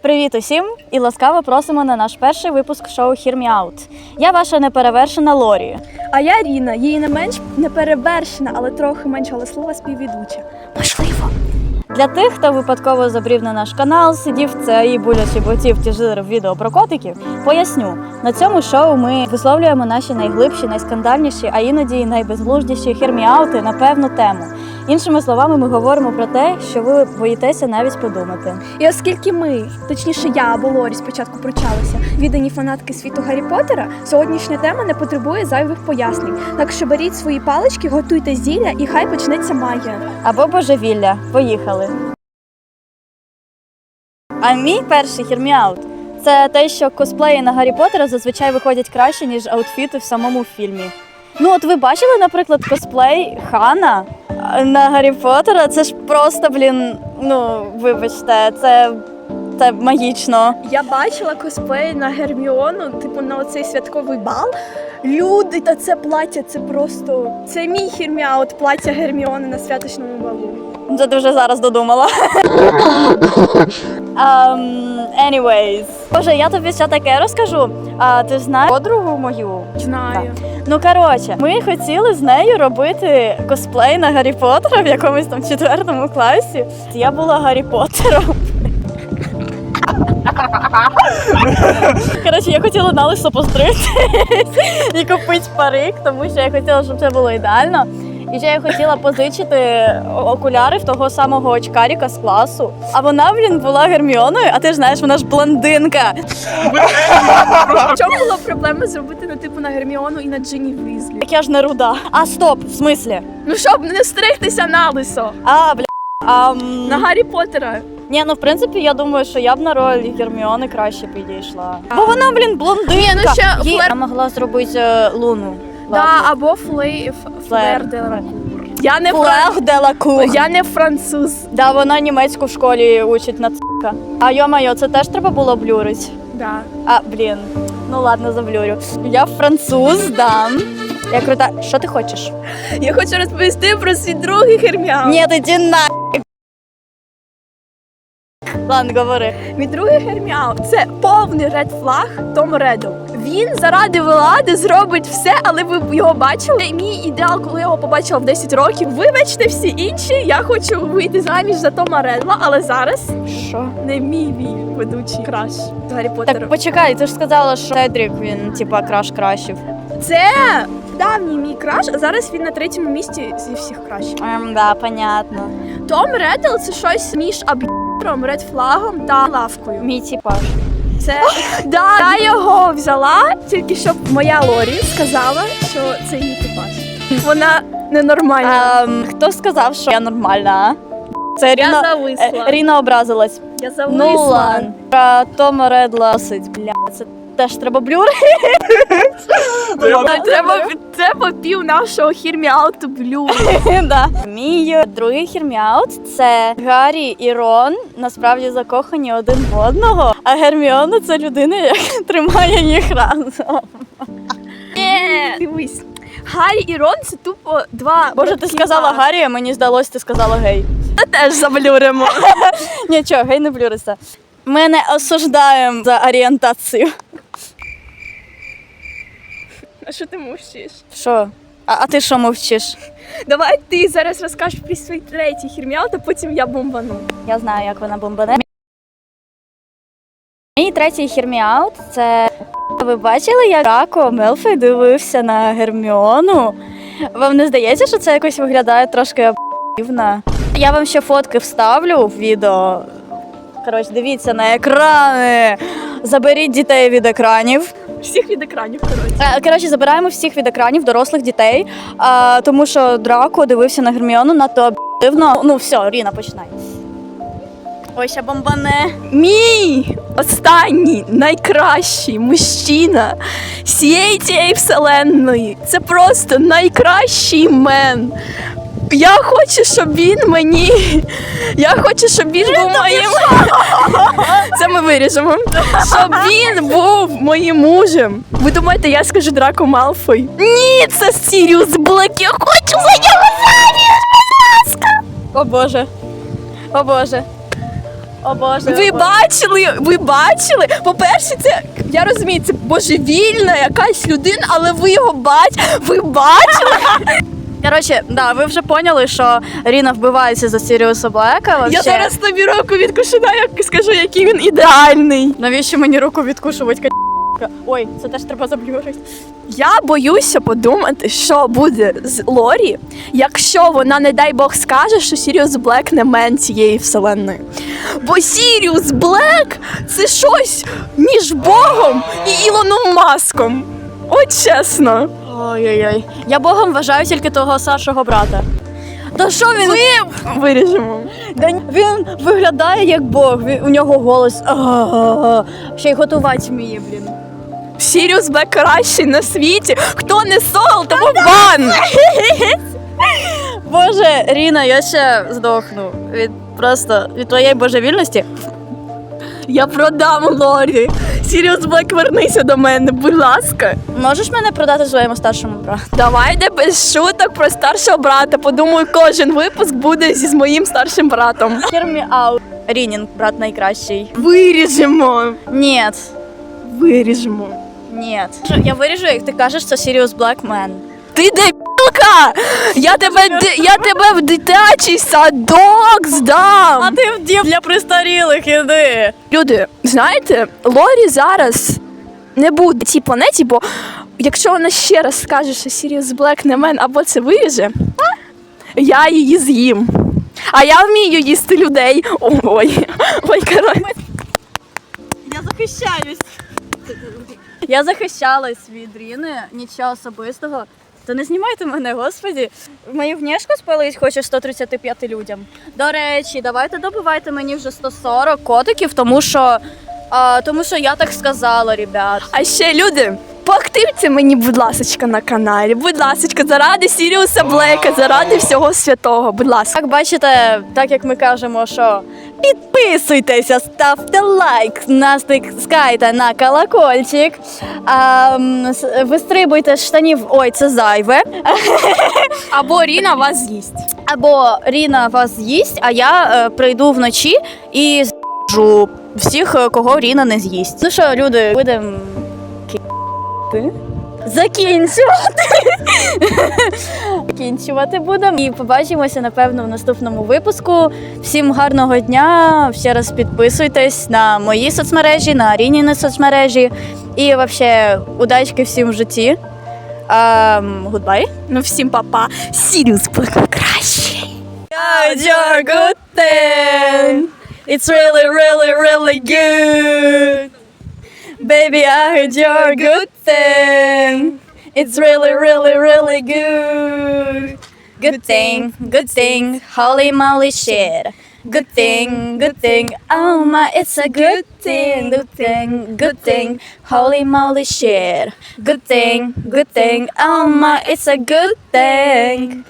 Привіт усім і ласкаво просимо на наш перший випуск шоу Hear Me Out. Я ваша неперевершена Лорі. А я Ріна, її не менш неперевершена, але трохи менш галаслива співвідуча. Можливо. Для тих, хто випадково забрів на наш канал, сидів це і боляче ботів тяжирив відео про котиків, поясню. На цьому шоу ми висловлюємо наші найглибші, найскандальніші, а іноді й найбезглуздіші херміаути на певну тему. Іншими словами, ми говоримо про те, що ви боїтеся навіть подумати. І оскільки ми, точніше, я або Лорі спочатку прочалися, віддані фанатки світу Гаррі Поттера, сьогоднішня тема не потребує зайвих пояснень. Так що беріть свої палички, готуйте зілля і хай почнеться магія. або божевілля. Поїхали. А мій перший хірміаут це те, що косплеї на Гаррі Поттера зазвичай виходять краще, ніж аутфіти в самому фільмі. Ну, от ви бачили, наприклад, косплей Хана на Гаррі Поттера? Це ж просто, блін, ну, вибачте, це, це магічно. Я бачила косплей на Герміону, типу на оцей святковий бал. Люди та це плаття, це просто це мій хірміаут, плаття Герміони на святочному балу. Вже зараз додумала. um, anyways. Боже, я тобі ще таке розкажу. А ти знаєш подругу мою? Знаю. Ну коротше, ми хотіли з нею робити косплей на Гаррі Поттера в якомусь там четвертому класі. Я була Гаррі Поттером. Коротше, я хотіла на лисо постригти і купити парик, тому що я хотіла, щоб це було ідеально. І ще я хотіла позичити окуляри в того самого очкаріка з класу. А вона, блін, була Герміоною, а ти ж знаєш, вона ж блондинка. В чому була проблема зробити на типу на Герміону і на Джині Візлі? Так я ж не руда. А стоп, в смислі? Ну щоб не стригтися на лисо. А, бля. А, м, На Гаррі Поттера. Ні, ну в принципі, я думаю, що я б на роль Герміони краще підійшла. Бо вона, блін, блондинка. Ні, ну ще Їй- Флер- Я могла зробити е, луну. Да, або Флей Флер де Я не. Флег. Я не француз. Да, вона німецьку в школі учить на ц**ка. А йо-майо, це теж треба було блюрить. Да. А, блін. Ну ладно, заблюрю. Я француз, да. Я крута. Що ти хочеш? Я хочу розповісти про свій другий Герміон. Ні, ти на. Ладно, говори. Мій другий Герміон це повний ред флаг Том Реддл. Він заради влади зробить все, але ви його бачили. Мій ідеал, коли я його побачила в 10 років. Вибачте всі інші. Я хочу вийти заміж за Тома Редла, але зараз Що? не мій мій ведучий краш з Гаррі Поттера. Так почекай, ти ж сказала, що Седрік він типа краш кращив. Це давній мій краш, а зараз він на третьому місці зі всіх кращих. Ем, да, понятно. Том Реддл це щось між аб'єром, редфлагом та лавкою. Мій типаж. Це да, я його взяла, тільки щоб моя Лорі сказала, що це її типаж. Вона ненормальна. Ем, хто сказав, що я нормальна, а? Це Я Ріна, зависла. е, Ріна образилась. Я зависла. Ну ладно. Про Тома Редла досить, бля, це теж треба блюри. Та Треба, треба пів нашого хірміауту блю. да. Мій другий хірміаут це Гаррі і Рон насправді закохані один в одного, а Герміона це людина, яка тримає їх разом. Дивись. Гаррі і Рон це тупо два. Боже, ти сказала Гаррі, а мені здалось, ти сказала гей. Та теж заблюримо. Нічого, гей не блюриться. Ми не осуждаємо за орієнтацію. А що ти мовчиш? Що? А, а ти що мовчиш? Давай ти зараз розкажеш про свій третій хірміаут, а потім я бомбану. Я знаю, як вона бомбане. Мій третій хірміаут це. Ви бачили, як Драко Мелфей дивився на Герміону? Вам не здається, що це якось виглядає трошки дивно? Я вам ще фотки вставлю в відео. Коротше, дивіться на екрани. Заберіть дітей від екранів. Всіх від екранів, коротше. Е, Коротше, забираємо всіх від екранів, дорослих дітей, а, тому що Драко дивився на Герміону надто об'єктивно. Ну все, Ріна, починай. Ой, ще бомбане. Мій останній найкращий мужчина всієї цієї вселенної. Це просто найкращий мен. Я хочу, щоб він мені. Я хочу, щоб він був моїм. Це ми виріжемо. Щоб він був моїм мужем. Ви думаєте, я скажу Драко Малфой? Ні, це Сіріус Блек. Я хочу за нього заміж, будь ласка. О Боже. О Боже. О Боже. Ви бачили, ви бачили? По-перше, це я розумію, це божевільна якась людина, але ви його бачите. Ви бачили? Коротше, да, ви вже поняли, що Ріна вбивається за Сіріуса Блека. Я Вообще. зараз тобі руку відкушу, дай я скажу, який він ідеальний. Навіщо мені руку відкушувати ка***ка? Ой, це теж треба заблюрити. Я боюся подумати, що буде з Лорі, якщо вона, не дай Бог, скаже, що Сіріус Блек не мен цієї вселенної. Бо Сіріус Блек це щось між Богом і Ілоном Маском. От чесно. Ой-ой-ой. Я Богом вважаю тільки того старшого брата. Та що він? Виріжемо. Да ні, він виглядає як Бог. Він, у нього голос. а-а-а. Ще й готувати вміє, блін. Сіріус Блек кращий на світі. Хто не сол, тому бан. Боже, Ріна, я ще здохну. Від просто від твоєї божевільності. Я продам Лорі. Сіріус Блек, вернися до мене, будь ласка. Можеш мене продати своєму старшому брату? Давайте без шуток про старшого брата. Подумаю, кожен випуск буде зі з моїм старшим братом. Hear me out. Рінін, брат найкращий. Виріжемо. Ні, Виріжемо. ні. Я виріжу, як ти кажеш, це Sirius Black Man. Ти дебілка! Я тебе, я тебе в дитячий садок здам. А ти в для престарілих іди. Люди, знаєте, Лорі зараз не буде цій планеті, бо якщо вона ще раз скаже, що Сіріус Блек не мен або це виріже, я її з'їм. А я вмію їсти людей. Ой, ой, коротше. Я захищаюсь. Я захищалась від Ріни, нічого особистого. Та не знімайте мене, господі. Мою внешку спалить хоче 135 людям. До речі, давайте добивайте мені вже 140 котиків, тому що, а, тому що я так сказала, ребят. А ще люди, поактивте мені, будь ласочка, на каналі. Будь ласочка, заради Сіріуса Блека, заради всього святого. Будь ласка. Як бачите, так як ми кажемо, що підписуйтеся, ставте лайк, настискайте на колокольчик, а, вистрибуйте з штанів, ой, це зайве. Або Ріна вас з'їсть. Або Ріна вас з'їсть, а я е, прийду вночі і з'їжджу всіх, е, кого Ріна не з'їсть. Ну що, люди, будемо ки**ти? закінчувати. Закінчувати будемо. І побачимося, напевно, в наступному випуску. Всім гарного дня. Ще раз підписуйтесь на мої соцмережі, на Рініни соцмережі. І взагалі, удачки всім в житті. Um, goodbye. Ну всім папа. Сіріус good thing? It's really, really, really good. Baby, I heard your good thing. It's really, really, really good. Good thing, good thing, holy moly shit. Good thing, good thing, oh my, it's a good thing, good thing, good thing, holy moly shit. Good thing, good thing, oh my, it's a good thing.